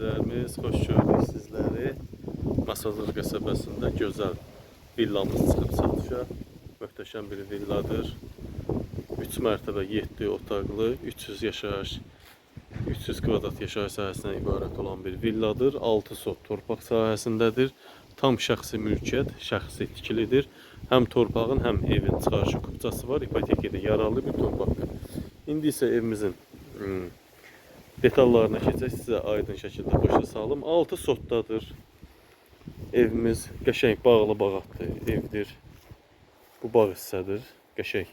izləyicilərimiz, xoş gördük sizləri. Masazır qəsəbəsində gözəl villamız çıxıb satışa. Möhtəşəm bir villadır. 3 mərtəbə 7 otaqlı, 300 yaşayış 300 kvadrat yaşayış sahəsindən ibarət olan bir villadır. 6 sot torpaq sahəsindədir. Tam şəxsi mülkiyyət, şəxsi tikilidir. Həm torpağın, həm evin çıxarışı kupçası var. İpotekada yaralı bir torpaqdır. İndi isə evimizin hmm, detallarına keçək sizə aydın şəkildə başa salım. 6 sotdadır. Evimiz qəşəng bağlı bağatlı evdir. Bu bağ hissədir. Qəşəng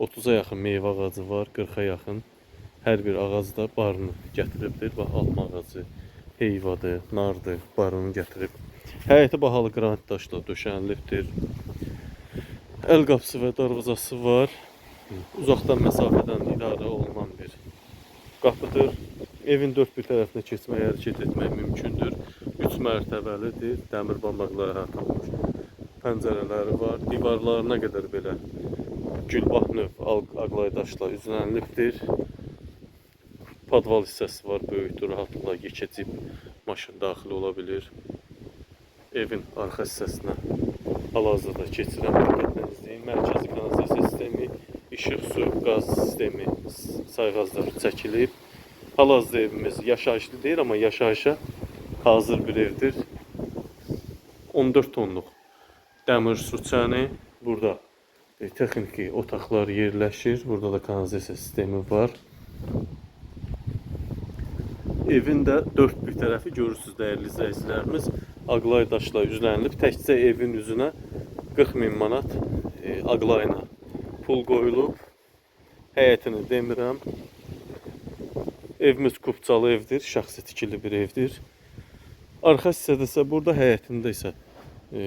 30-a yaxın meyvə ağacı var, 40-a yaxın. Hər bir ağacda barını gətiribdir. Bax, alma ağacı, heyvadır, nardır, barını gətirib. Həyəti bahalı qranit daşla döşənilibdir. Əl qapısı və darvazası var. Uzaqdan məsafədən idarə olunan bir qapıdır. Evin dörd bir tərəfinə keçmək, hərəkət etmək mümkündür. 3 mərtəbəlidir. Dəmir bambaqlara əhatə olunmuş pəncərələri var. Divarlarına qədər belə gülbah növ al- ağlay daşla üzlənilibdir. Podval hissəsi var, böyükdür, rahatlıqla keçəcib maşın daxil ola. Evin arxa hissəsinə hal-hazırda keçirəm diqqətlə izləyin. Mərkəzi kanalizasiya sistemi, işıq, su, qaz sistemi s- sayğaclar çəkilib. Hal-hazırda evimiz yaşayışlı deyil, amma yaşayışa hazır bir evdir. 14 tonluq dəmir su çəni. Burada e, texniki otaqlar yerləşir. Burada da kanalizasiya sistemi var. Evin də dörd bir tərəfi görürsüz dəyərli izləyicilərimiz. Ağlay daşla üzlənilib. Təkcə evin üzünə 40 min manat e, ağlayına pul qoyulub. Həyətini demirəm. Evimiz kupçalı evdir, şəxsi tikili bir evdir. Arxa hissədə isə burada həyətində isə e,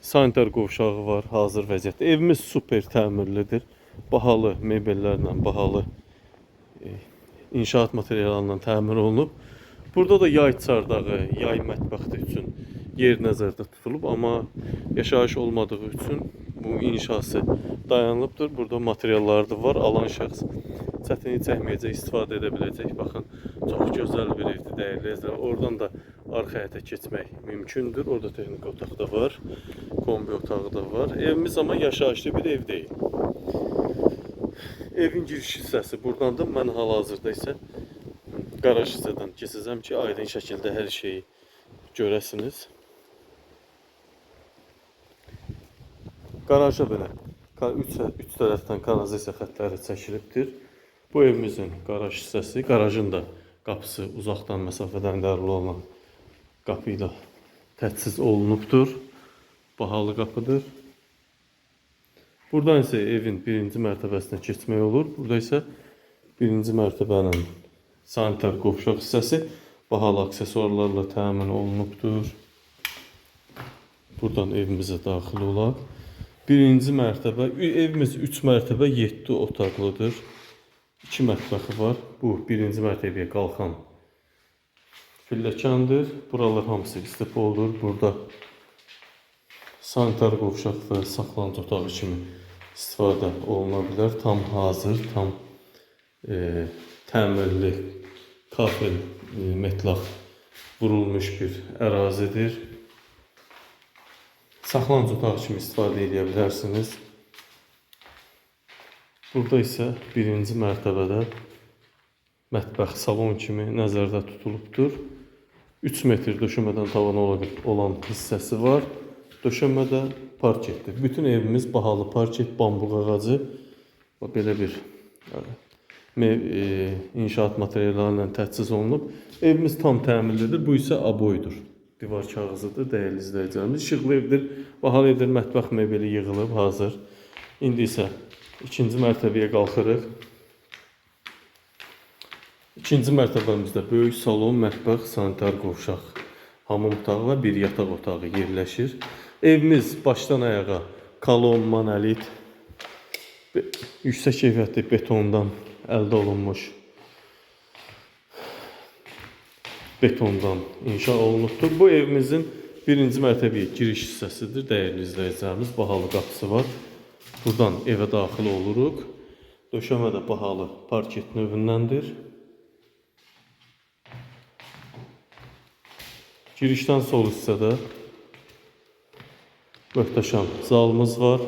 sanitar qovşağı var hazır vəziyyətdə. Evimiz super təmirlidir. Bahalı mebellərlə, bahalı e, inşaat materiallarla təmir olunub. Burada da yay çardağı, yay mətbəxi üçün yer nəzərdə tutulub, amma yaşayış olmadığı üçün bu inşası dayanılıbdır. Burada materialları da var. Alan şəxs çətinlik çəkməyəcək, istifadə edə biləcək. Baxın, çox gözəl bir evdir, dəyərli izləyicilər. Oradan da arxa həyətə keçmək mümkündür. Orada texniki otaq da var, kombi otağı da var. Evimiz amma yaşayışlı bir ev deyil. Evin giriş hissəsi burdandır. Mən hal-hazırda isə qaraj hissədən keçəcəm ki, aydın şəkildə hər şeyi görəsiniz. Qaraja belə 3 3 tərəfdən kanalizasiya xəttləri çəkilibdir. Bu evimizin qaraj hissəsi, qarajın da qapısı uzaqdan məsafədən idarə olan qapı ilə təchiz olunubdur. Bahalı qapıdır. Buradan isə evin birinci mərtəbəsinə keçmək olur. Burada isə birinci mərtəbənin sanitar qovşaq hissəsi bahalı aksesuarlarla təmin olunubdur. Buradan evimizə daxil olaq. Birinci mərtəbə, evimiz 3 mərtəbə 7 otaqlıdır. 2 mətbəxi var. Bu birinci mərtəbəyə qalxan pilləkandır. Buralar hamısı istipoldur. Burada sanitar qovşaq və saxlanıc otağı kimi istifadə oluna bilər. Tam hazır, tam e, təmirli kafel e, metlaq vurulmuş bir ərazidir. Saxlanıc otağı kimi istifadə edə bilərsiniz. Burada isə birinci mərtəbədə mətbəx salon kimi nəzərdə tutulubdur. 3 metr döşəmədən tavana ola- olan hissəsi var. Döşəmədə parketdir. Bütün evimiz bahalı parket, bambuq ağacı və belə bir e, inşaat materialları ilə təchiz olunub. Evimiz tam təmirlidir. Bu isə aboydur. Divar kağızıdır, dəyərli izləyicilərimiz. İşıqlı evdir, bahalı evdir. Mətbəx mebeli yığılıb, hazır. İndi isə ikinci mərtəbəyə qalxırıq. İkinci mərtəbəmizdə böyük salon, mətbəx, sanitar qovşaq, hamam otağı və bir yataq otağı yerləşir. Evimiz başdan ayağa kolon, monolit, yüksək keyfiyyətli betondan əldə olunmuş betondan inşa olunubdur. Bu evimizin birinci mərtəbəyə giriş hissəsidir. Dəyərli izləyicilərimiz, bahalı qapısı var. Buradan evə daxil oluruq. Döşəmə də bahalı parket növündəndir. Girişdən sol hissədə möhtəşəm zalımız var.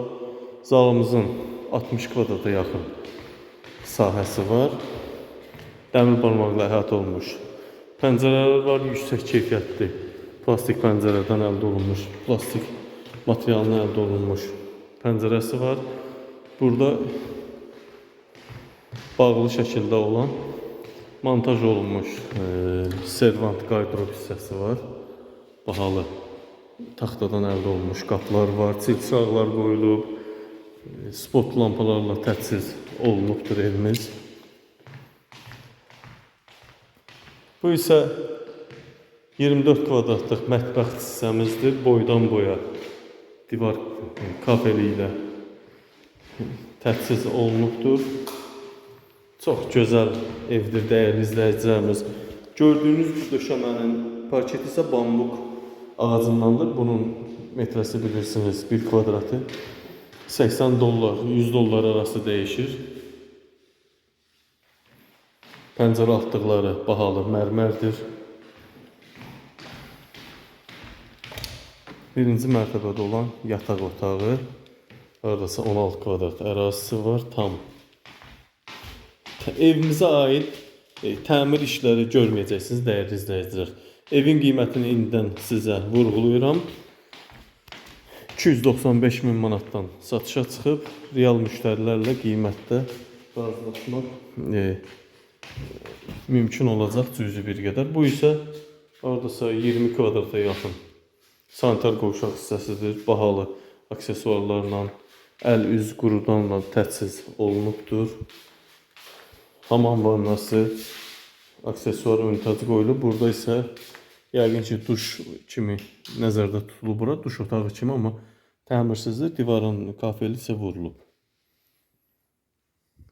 Zalımızın 60 kvadrata yaxın sahəsi var. Dəmir barmaqla əhatə olunmuş pəncərələr var, yüksək keyfiyyətli plastik pəncərədən əldə olunmuş, plastik materialın əldə olunmuş pəncərəsi var. Burada bağlı şəkildə olan montaj olunmuş e, servant qardırop hissəsi var. Bahalı taxtadan əldə olunmuş qapılar var, çilçıraqlar qoyulub, e, spot lampalarla təchiz olunubdur evimiz. Bu isə 24 kvadratlıq mətbəx hissəmizdir. Boydan boya divar kafeli ilə təchiz olunubdur. Çox gözəl evdir dəyərli izləyicilərimiz. Gördüyünüz bu döşəmənin parketi isə bambuk ağacındandır. Bunun metresi bilirsiniz 1 kvadratı 80 dollar, 100 dollar arası dəyişir. Pəncərə altlıqları bahalı mərmərdir. Birinci mərtəbədə olan yataq otağı, oradasa 16 kvadrat ərazisi var, tam. Evimizə aid e, təmir işləri görməyəcəksiniz dəyərli izləyicilər. Evin qiymətini indidən sizə vurğulayıram. 295 min manatdan satışa çıxıb, real müştərilərlə qiymətdə razılaşmaq e, mümkün olacaq cüzi bir qədər. Bu isə hardasa 20 kvadrata yaxın sanitar qovşaq hissəsidir. Bahalı aksesuarlarla, əl üz qurudanla təchiz olunubdur. Hamam vannası aksesuar ünitazı qoyulub. Burada isə yəqin ki duş kimi nəzərdə tutulub bura, duş otağı kimi, amma təmirsizdir. Divarın kafeli isə vurulub.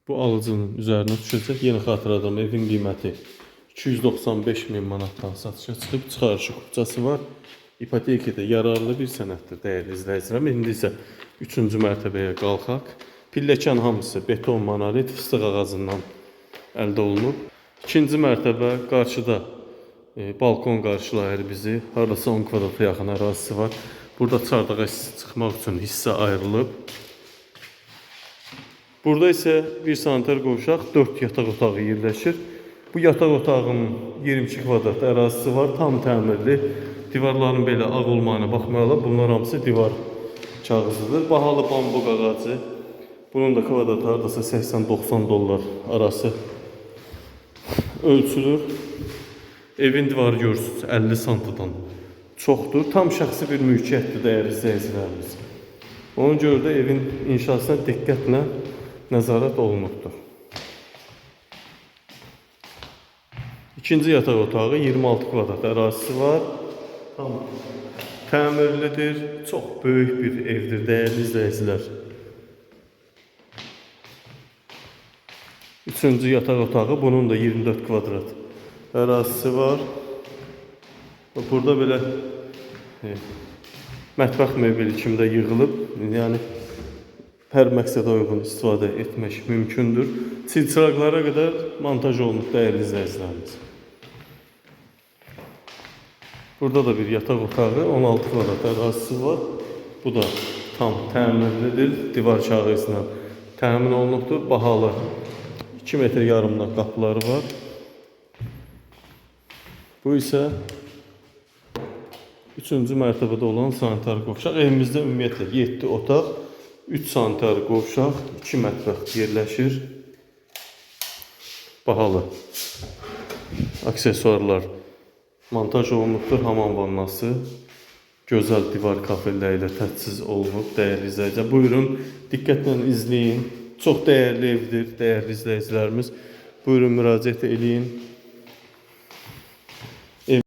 Bu alıcının üzərinə düşəcək. Yenə xatırladım, evin qiyməti 295 min manatdan satışa çıxıb, çıxarışı kupçası var. İpoteka da yararlı bir sənətdir, dəyərli izləyicilər. İndi isə 3-cü mərtəbəyə qalxaq. Pilləkən hamısı beton monolit fıstıq ağacından əldə olunub. İkinci mərtəbə qarşıda e, balkon qarşılayır bizi. Hardasa 10 kvadrata yaxın ərazisi var. Burada çardağa çıxmaq üçün hissə ayrılıb. Burada isə bir sanitar qovşaq, 4 yataq otağı yerləşir. Bu yataq otağının 22 kvadrat ərazisi var, tam təmirli. Divarların belə ağ olmağına baxmayaraq bunlar hamısı divar kağızıdır. Bahalı bambuk ağacı. Bunun da kvadratı hardasa 80-90 dollar arası ölçülür. Evin divarı görürsünüz 50 santıdan çoxdur. Tam şəxsi bir mülkiyyətdir dəyərli izləyicilərimiz. Ona görə evin inşasına diqqətlə nəzarət olunubdur. İkinci yataq otağı 26 kvadrat ərazisi var. Tam təmirlidir. Çox böyük bir evdir dəyərli izləyicilər. Üçüncü yataq otağı bunun da 24 kvadrat ərazisi var. Burada belə e, mətbəx mebeli kimdə yığılıb, yəni hər məqsədə uyğun istifadə etmək mümkündür. Çilçıraqlara qədər montaj olunub dəyərli izləyicilərimiz. Burada da bir yataq otağı 16 kvadrat ərazisi var. Bu da tam təmirlidir. Divar kağızı ilə təmin olunubdur. Bahalı 2 metr yarımdan qapıları var. Bu isə Üçüncü mərtəbədə olan sanitar qovşaq. Evimizdə ümumiyyətlə 7 otaq, 3 sanitar qovşaq, 2 mətbəx yerləşir. Bahalı aksesuarlar montaj olunubdur. Hamam vannası gözəl divar kafelləri ilə təchiz olunub. Dəyərli izləyicilər, buyurun diqqətlə izləyin. Çox dəyərli evdir, dəyərli izləyicilərimiz. Buyurun müraciət eləyin.